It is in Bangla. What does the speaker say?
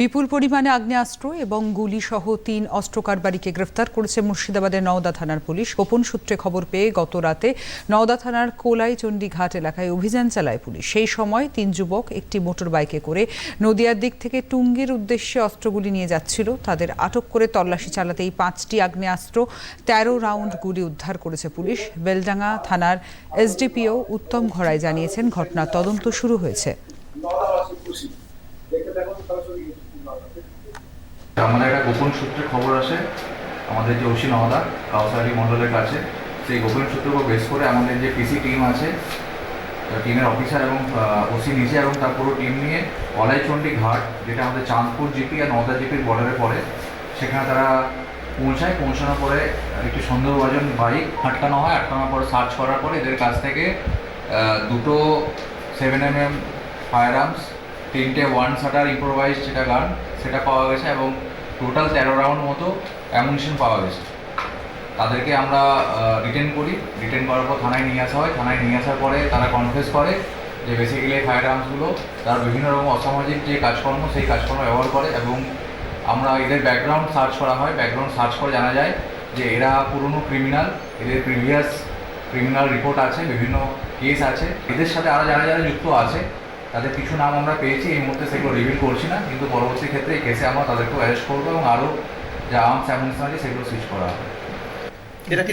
বিপুল পরিমাণে আগ্নেয়াস্ত্র এবং গুলি সহ তিন অস্ত্র কারবারিকে গ্রেফতার করেছে মুর্শিদাবাদের নওদা থানার পুলিশ। গোপন সূত্রে খবর পেয়ে গত রাতে নওদা থানার কোলাই চণ্ডীঘাট এলাকায় অভিযান চালায় পুলিশ। সেই সময় তিন যুবক একটি মোটর বাইকে করে নদিয়ার দিক থেকে টুঙ্গির উদ্দেশ্যে অস্ত্রগুলি নিয়ে যাচ্ছিল। তাদের আটক করে তল্লাশি চালাতেই পাঁচটি আগ্নেয়াস্ত্র, তেরো রাউন্ড গুলি উদ্ধার করেছে পুলিশ। বেলডাঙ্গা থানার এসডিপিও উত্তম ঘড়াই জানিয়েছেন, ঘটনার তদন্ত শুরু হয়েছে। আমাদের একটা গোপন সূত্রে খবর আসে, আমাদের যে ওসি নওদা কাউসারি মণ্ডলের কাছে, সেই গোপন উপর বেস করে আমাদের যে পিসি টিম আছে টিমের অফিসার এবং ওসি নিজে এবং তার পুরো টিম নিয়ে কলাইচন্ডী ঘাট, যেটা আমাদের চাঁদপুর জিপি আর নওদা জিপির বর্ডারে পড়ে, সেখানে তারা পৌঁছায়, পৌঁছানোর পরে একটি সন্দেহভাজন বাইক আটকানো হয়, আটকানোর পরে সার্চ করার পরে এদের কাছ থেকে দুটো seven M M fire arms তিনটে ওয়ান শাটার ইম্প্রোভাইজ যেটা গান, সেটা পাওয়া গেছে এবং টোটাল তেরো রাউন্ড মতো অ্যামুনিশন পাওয়া গেছে। তাদেরকে আমরা রিটেন করি। রিটেন করার পর থানায় নিয়ে আসা হয়। থানায় নিয়ে আসার পরে তারা কনফেস করে যে বেসিক্যালি ফায়ার আর্মসগুলো তারা বিভিন্ন রকম অসামাজিক যে কাজকর্ম, সেই কাজকর্ম ব্যবহার করে এবং আমরা এদের ব্যাকগ্রাউন্ড সার্চ করা হয়। ব্যাকগ্রাউন্ড সার্চ করে জানা যায় যে এরা পুরনো ক্রিমিনাল এদের প্রিভিয়াস ক্রিমিনাল রিপোর্ট আছে, বিভিন্ন কেস আছে। এদের সাথে আরও যারা যারা যুক্ত আছে তাদের কিছু নাম আমরা পেয়েছি, এই মুহূর্তে সেগুলো রিভিল করছি না, কিন্তু পরবর্তী ক্ষেত্রে এই কেসে আমরা তাদেরকেও অ্যারেস্ট করব এবং আরও যা আর্মস অ্যামুনিশন আছে সেগুলো সুইচ করা হবে। এটা কি